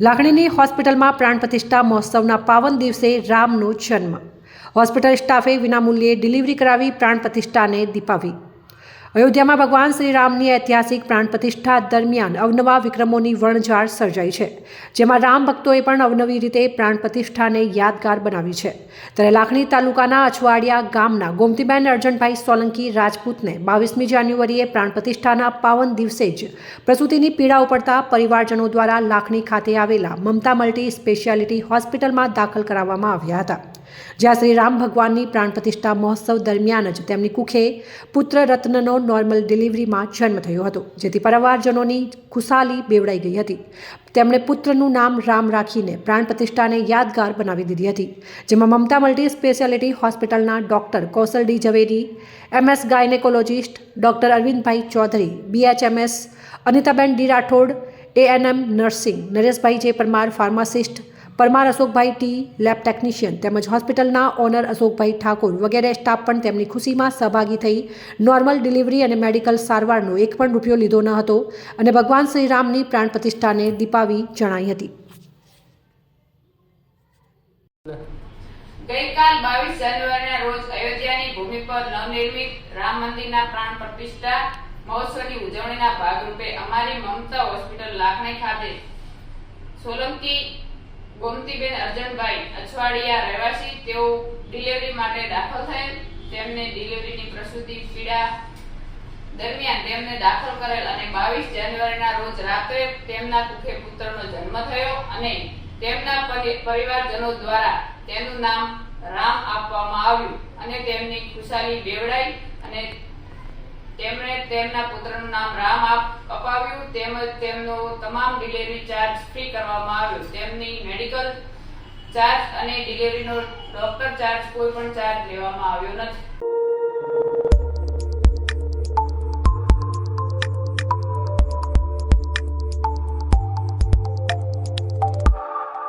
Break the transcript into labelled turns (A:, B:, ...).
A: લાખણીની હોસ્પિટલમાં પ્રાણ પ્રતિષ્ઠા મહોત્સવના પાવન દિવસે રામનો જન્મ. હોસ્પિટલ સ્ટાફે વિનામૂલ્યે ડિલિવરી કરાવી પ્રાણ પ્રતિષ્ઠાને દીપાવી. અયોધ્યામાં ભગવાન શ્રી રામની ઐતિહાસિક પ્રાણ પ્રતિષ્ઠા દરમિયાન અવનવા વિક્રમોની વણઝાર સર્જાઈ છે, જેમાં રામ ભક્તોએ પણ અવનવી રીતે પ્રાણ પ્રતિષ્ઠાને યાદગાર બનાવી છે. ત્યારે લાખણી તાલુકાના અછવાડિયા ગામના ગોમતીબેન અર્જનભાઈ સોલંકી રાજપૂતને બાવીસમી જાન્યુઆરીએ પ્રાણ પ્રતિષ્ઠાના પાવન દિવસે જ પ્રસૂતિની પીડા ઉપડતા પરિવારજનો દ્વારા લાખણી ખાતે આવેલા મમતા મલ્ટી સ્પેશિયાલિટી હોસ્પિટલમાં દાખલ કરાવવામાં આવ્યા હતા. જ્યાં શ્રી રામ ભગવાનની પ્રાણ પ્રતિષ્ઠા મહોત્સવ દરમિયાન જ તેમની કુખે પુત્ર રત્નનો નોર્મલ ડિલિવરીમાં જન્મ થયો હતો, જેથી પરિવારજનોની ખુશાલી બેવડાઈ ગઈ હતી. તેમણે પુત્રનું નામ રામ રાખીને પ્રાણ પ્રતિષ્ઠાને યાદગાર બનાવી દીધી હતી, જેમાં મમતા મલ્ટી સ્પેશિયાલિટી હોસ્પિટલના doctor Kaushal D Zaveri MS gynaecologist doctor Arvindbhai Chaudhary BHMS Anitaben D Rathod ANM nursing Nareshbhai J Parmar pharmacist Parmar Ashokbhai T lab technician તેમજ હોસ્પિટલના ઓનર અશોકભાઈ ઠાકોર વગેરે સ્ટાફ પણ તેમની ખુશીમાં સહભાગી થઈ. નોર્મલ ડિલિવરી અને મેડિકલ સારવારનો એક પણ રૂપિયો લીધો ન હતો અને ભગવાન શ્રીરામની પ્રાણ પ્રતિષ્ઠાને દીપાવી જણાઈ હતી.
B: ગઈકાલ બાવીસ જાન્યુઆરીના રોજ અયોધ્યાની ભૂમિ પર નવનિર્મિત રામ મંદિરના પ્રાણ પ્રતિષ્ઠા મહોત્સવની ઉજવણીના ભાગરૂપે અમારી મમતા હોસ્પિટલ લાખણી ખાતે સોલંકી ગોમતીબેન અર્જનભાઈ અછવાડિયા રહેવાસી, તેઓ ડિલિવરી માટે દાખલ થયેલ. તેમને ડિલિવરીની પ્રસૂતિ પીડા દરમિયાન તેમને દાખલ કરેલ અને બાવીસ જાન્યુઆરીના રોજ રાત્રે તેમના કુખે પુત્રનો જન્મ થયો અને તેમના પરી- પરિવારજનો દ્વારા તેનું નામ રામ આપવામાં આવ્યું અને તેમની ખુશાલી બેવડાઈ અને તેમણે તેમના પુત્રનું નામ રામ અપાવ્યું, તેમજ તેમનો તમામ ડિલિવરી ચાર્જ ફ્રી કરવામાં આવ્યો. તેમની મેડિકલ ચાર્જ અને ડિલિવરીનો ડોક્ટર ચાર્જ કોઈ પણ ચાર્જ લેવામાં આવ્યો નથી.